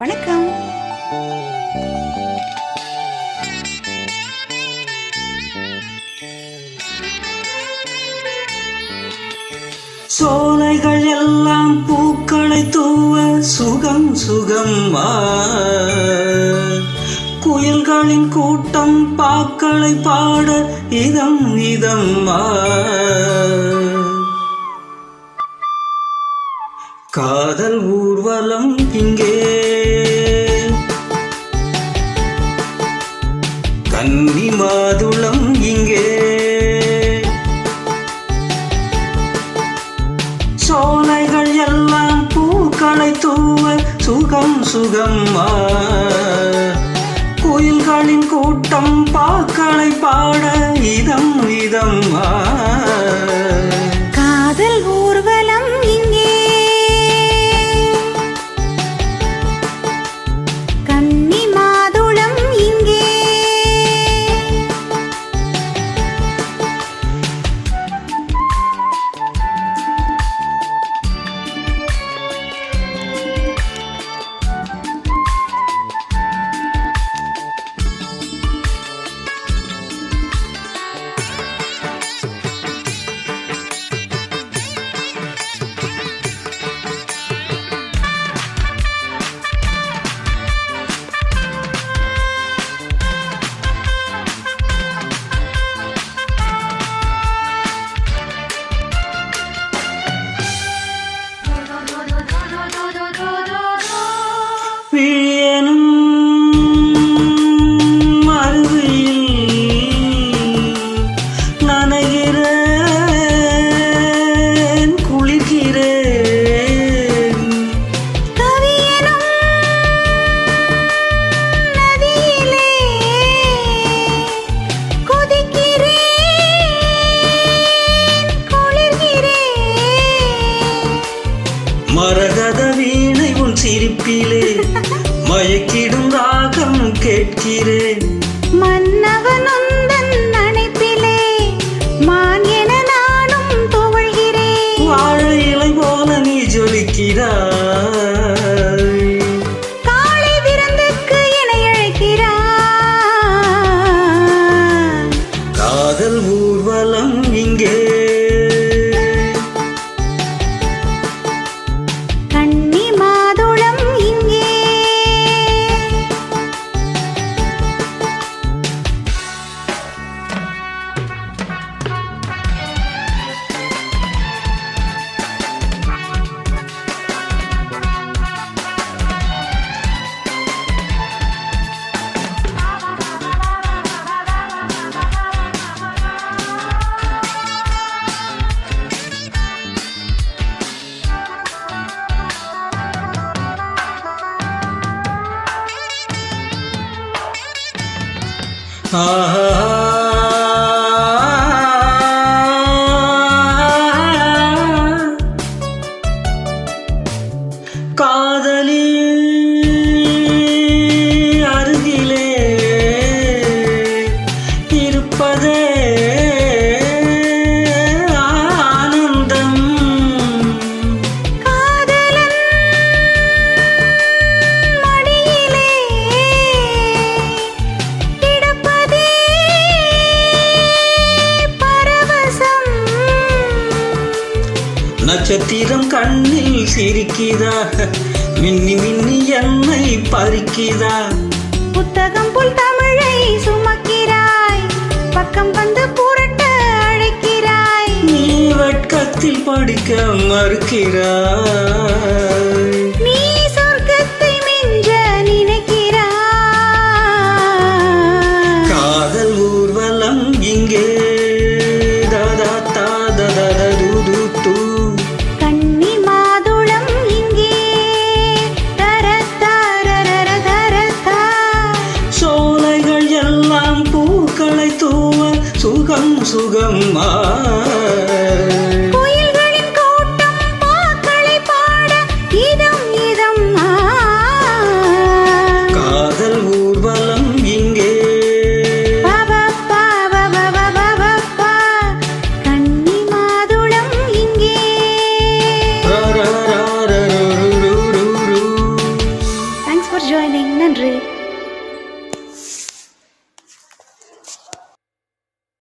வணக்கம் சோலைகள் எல்லாம் பூக்களை தூவ சுகம் சுகம் ஆ. குயில்களின் கூட்டம் பாக்களை பாட இதம் இதம் ஆ. காதல் ஊர்வலம் இங்கே சுகம் கோயில்களின் கூட்டம் பாக்களை பாட இதம் இதம் காதல் விழியனும் மரகத வீணை உன் சிரிப்பிலே மயக்கிடும் ராகம் கேட்கிறேன். காதலி நட்சத்திரம் கண்ணில் சிரிக்குதா மின்னி மின்னி என்னை பறிக்குதா புத்தகம் புல் தமிழை சுமக்கிறாய். பக்கம் வந்து புரட்ட அழைக்கிறாய். நீ வெட்கத்தில் படிக்க மறுக்கிறாய்.